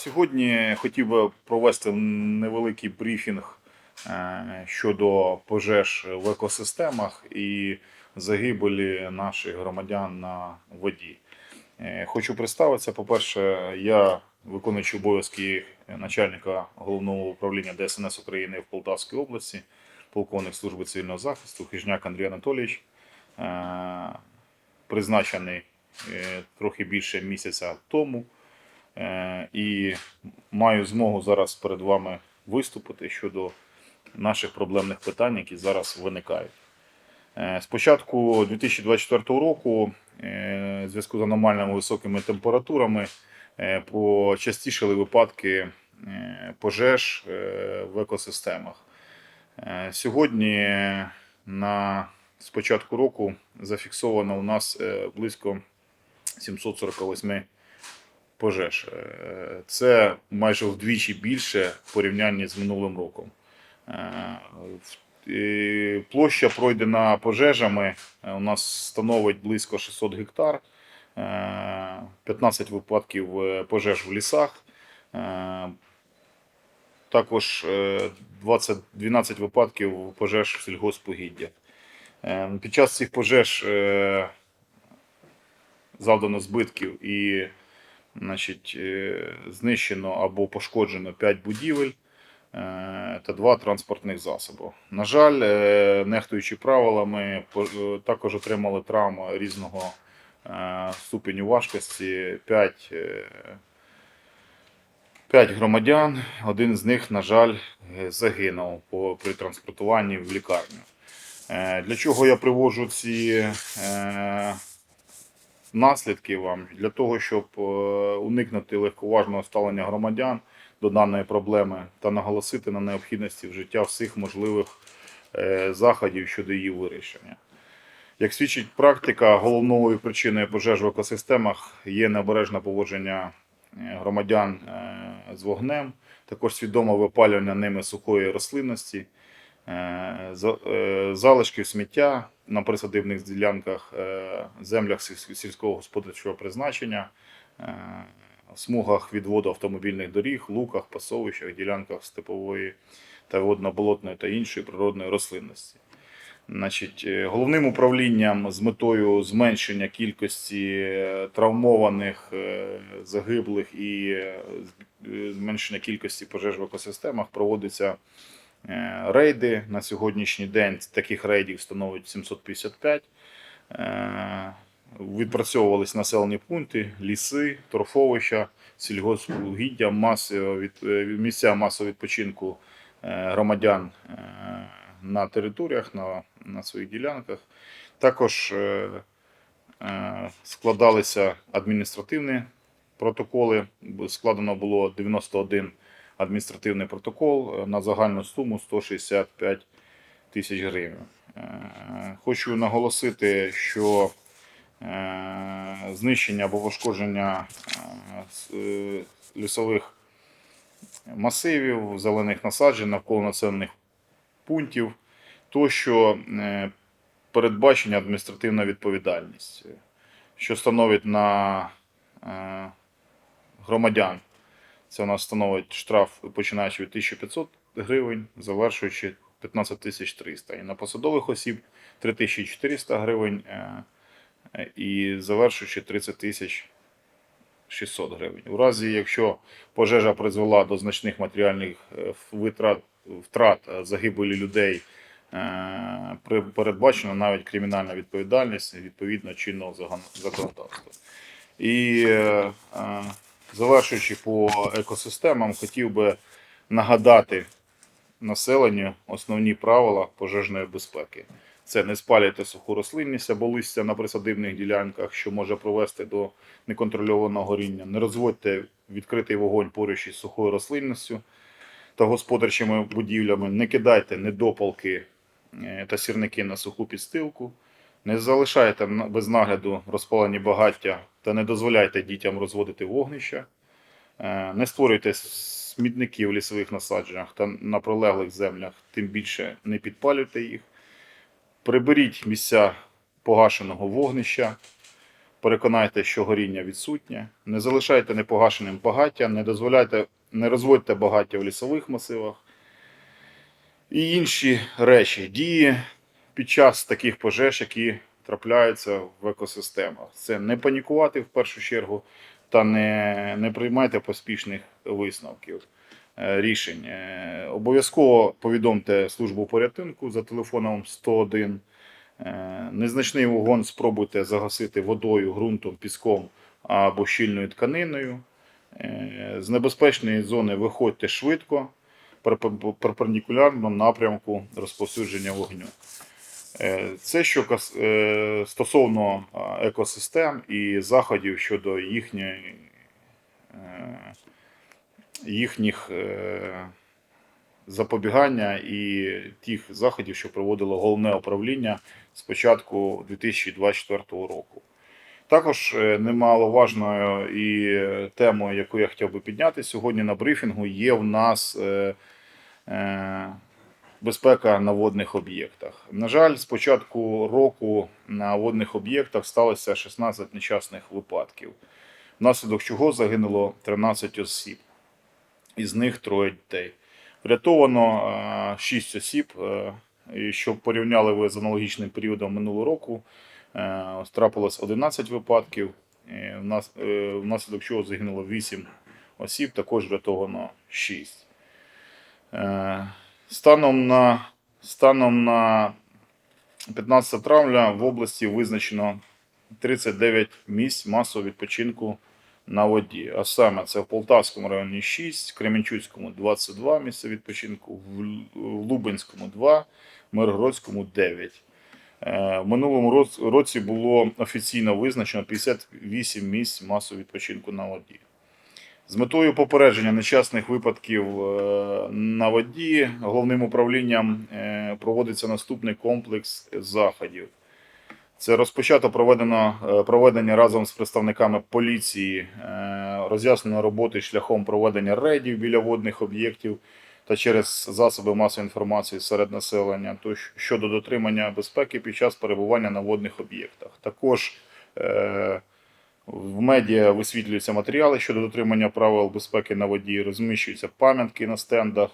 Сьогодні хотів би провести невеликий брифінг е, щодо пожеж в екосистемах і загибелі наших громадян на воді. Е, Хочу представитися. По-перше, я виконуючий обов'язки начальника головного управління ДСНС України в Полтавській області, полковник служби цивільного захисту Хижняк Андрій Анатолійович, е, призначений трохи більше місяця тому. Е, І маю змогу зараз перед вами виступити щодо наших проблемних питань, які зараз виникають. Е, З початку 2024 року, е, в зв'язку з аномальними високими температурами, почастішали випадки пожеж в екосистемах. Сьогодні на з початку року зафіксовано у нас близько 748 пожеж. Е, Це майже вдвічі більше в порівнянні з минулим роком. Е, Площа пройдена пожежами е, у нас становить близько 600 гектар, Е, 15 випадків пожеж в лісах. Також е, 20, 12 випадків пожеж в сільгоспугіддях. Е, Під час цих пожеж завдано збитків і значить, е, знищено або пошкоджено 5 будівель е, та 2 транспортних засоби. На жаль, е, нехтуючи правилами, також отримали травми різного ступеню важкості 5, 5 громадян. Один з них, на жаль, загинув при транспортуванні в лікарню. Для чого я приводжу ці наслідки вам? Для того, щоб е, уникнути легковажного ставлення громадян до даної проблеми та наголосити на необхідності вжиття всіх можливих е, заходів щодо її вирішення. Як свідчить практика, головною причиною пожеж в екосистемах є необережне поводження е, громадян з вогнем, також свідоме випалювання ними сухої рослинності, залишків сміття на присадибних ділянках, е, землях сільського господарчого призначення, е, смугах відводу автомобільних доріг, луках, пасовищах, ділянках степової та водно-болотної та іншої природної рослинності. Значить, е, головним управлінням з метою зменшення кількості е, травмованих, е, загиблих і е, е, зменшення кількості пожеж в екосистемах проводиться е, рейди. На сьогоднішній день таких рейдів становить 755. Е, Відпрацьовувались населені пункти, ліси, торфовища, сільгоспугіддя, е, місця масового відпочинку е, громадян е, на територіях, на, на своїх ділянках. Також е, е, складалися адміністративні протоколи. Складено було 91 адміністративний протокол е, на загальну суму 165 тисяч гривень. Е, Хочу наголосити, що е, знищення або пошкодження лісових масивів, зелених насаджень навколо населених пунктів, тощо е, передбачення адміністративна відповідальність, що становить на громадян. Це у нас становить штраф починаючи від 1500 гривень, завершуючи 15 300. І на посадових осіб 3400 гривень е, і завершуючи 30 тисяч 600 гривень. У разі, якщо пожежа призвела до значних матеріальних е, витрат, втрат е, загибелі людей, передбачена навіть кримінальна відповідальність відповідно чинного законодавства. І завершуючи по екосистемам, хотів би нагадати населенню основні правила пожежної безпеки. Це не спалюйте суху рослинність або листя на присадибних ділянках, що може привести до неконтрольованого горіння. Не розводьте відкритий вогонь поруч із сухою рослинністю та господарчими будівлями. Не кидайте недопалки е, та сірники на суху підстилку. Не залишайте без нагляду розпалені багаття та не дозволяйте дітям розводити вогнища. Е, Не створюйте смітники в лісових насадженнях та на прилеглих землях, тим більше не підпалюйте їх. Приберіть місця погашеного вогнища. переконайте, що горіння відсутнє, не залишайте непогашеним багаття, не дозволяйте, не розводьте багаття в лісових масивах і інші речі, дії під час таких пожеж, які трапляються в екосистемах. Це не панікувати в першу чергу та не, не приймайте поспішних висновків. е, Рішень. Е, Обов'язково повідомте службу порятунку за телефоном 101. Е, Незначний вогонь спробуйте загасити водою, ґрунтом, піском або щільною тканиною. З небезпечної зони виходьте швидко, перпендикулярно напрямку розповсюдження вогню. Е, Це що е, стосовно екосистем і заходів щодо їхньої, е, їхніх запобігання і тих заходів, що проводило головне управління з початку 2024 року. Також немаловажною і темою, яку я хотів би підняти сьогодні на брифінгу, є в нас безпека на водних об'єктах. На жаль, з початку року на водних об'єктах сталося 16 нещасних випадків, внаслідок чого загинуло 13 осіб, із них троє дітей. Врятовано 6 осіб. е, І щоб порівняли ви з аналогічним періодом минулого року, е, трапилось 11 випадків, е, внаслідок чого загинуло 8 осіб, також врятовано 6. Станом на, станом на 15 травня в області визначено 39 місць масового відпочинку на воді. А саме це в Полтавському районі 6, в Кременчуцькому 22 місця відпочинку, в Лубенському 2, в Миргородському 9. Е, В минулому році було офіційно визначено 58 місць масового відпочинку на воді. З метою попередження нещасних випадків е, на воді головним управлінням е, проводиться наступний комплекс заходів. Це розпочато проведено е, проведення разом з представниками поліції, роз'яснено роботи шляхом проведення рейдів біля водних об'єктів та через засоби масової інформації серед населення то щодо дотримання безпеки під час перебування на водних об'єктах. Також в медіа висвітлюються матеріали щодо дотримання правил безпеки на воді, розміщуються пам'ятки на стендах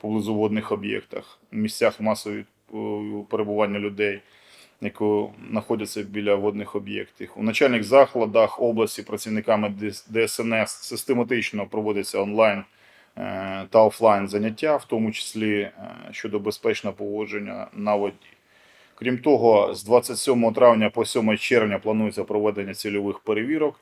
поблизу водних об'єктах, місцях масового е, перебування людей, які знаходяться біля водних об'єктів. У начальних закладах області працівниками ДСНС систематично проводяться онлайн е, та офлайн заняття, в тому числі е, щодо безпечного поводження на воді. Крім того, з 27 травня по 7 червня планується проведення цільових перевірок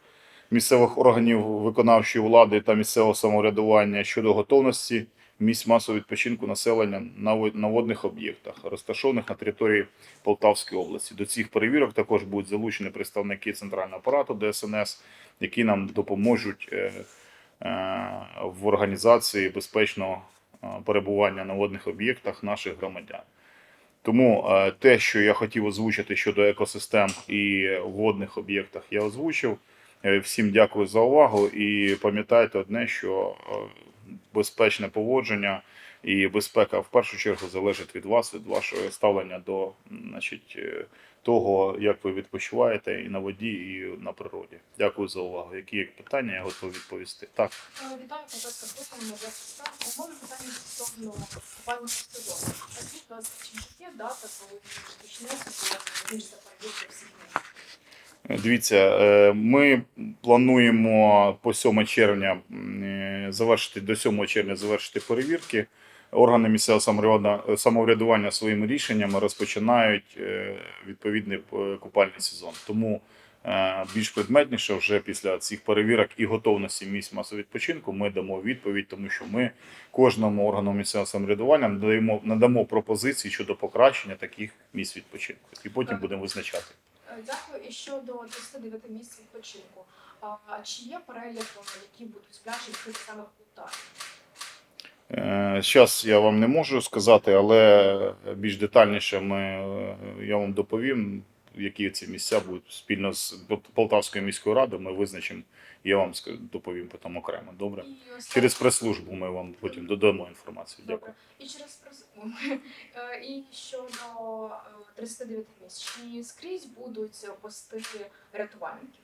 місцевих органів виконавчої влади та місцевого самоврядування щодо готовності місць масового відпочинку населення на во- водних об'єктах, розташованих на території Полтавської області. До цих перевірок також будуть залучені представники центрального апарату ДСНС, які нам допоможуть е, е, в організації безпечного е, перебування на водних об'єктах наших громадян. Тому е, те, що я хотів озвучити щодо екосистем і водних об'єктах, я озвучив. Е, Всім дякую за увагу і пам'ятайте одне, що е, безпечне поводження і безпека в першу чергу залежить від вас, від вашого ставлення до значить, того, як ви відпочиваєте і на воді, і на природі. Дякую за увагу. Які є питання, я готовий відповісти. Так. Вітаю, мене питання стосовно купального сезону. Дивіться, е, ми плануємо по 7 червня е, завершити до 7 червня завершити перевірки. Органи місцевого самоврядування- своїми рішеннями розпочинають е, відповідний е, купальний сезон. Тому е, більш предметніше вже після цих перевірок і готовності місць масового відпочинку ми дамо відповідь, тому що ми кожному органу місцевого самоврядування надаємо надамо пропозиції щодо покращення таких місць відпочинку, і потім будемо визначати. Е, Дякую. І щодо 39 місць відпочинку. А чи є перелік, е, які будуть пляжі відкриті саме в Полтаві? Зараз я вам не можу сказати, але більш детальніше ми, е, я вам доповім, які ці місця будуть спільно з Полтавською міською радою. Ми визначимо, я вам доповім потім окремо. Добре? І Через прес-службу ми вам потім додамо інформацію. Дякую. Добре. І через прес- Е, і щодо е, 39 місць, чи скрізь будуть пости рятувальників?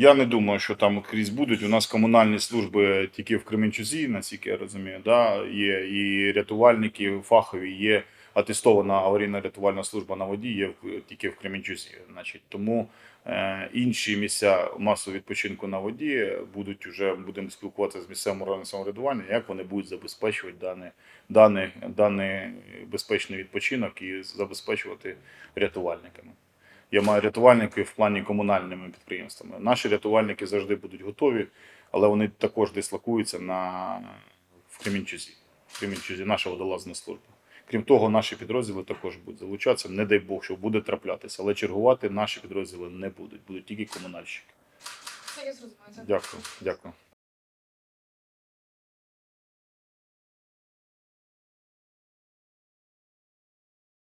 Я не думаю, що там крізь будуть. У нас комунальні служби тільки в Кременчузі, наскільки я розумію, да, є і рятувальники фахові, є атестована аварійна рятувальна служба на воді, є тільки в Кременчузі. Значить, тому е, інші місця масового відпочинку на воді будуть вже будемо спілкуватися з місцевим органом самоврядування, як вони будуть забезпечувати даний, даний, даний безпечний відпочинок і забезпечувати рятувальниками. Я маю рятувальників в плані комунальними підприємствами. Наші рятувальники завжди будуть готові, але вони також дислокуються на в Кремінчузі. В Кремінчузі наша водолазна служба. Крім того, наші підрозділи також будуть залучатися. Не дай Бог, що буде траплятися, але чергувати наші підрозділи не будуть, будуть тільки комунальщики. Це я зрозуміла. Дякую, дякую.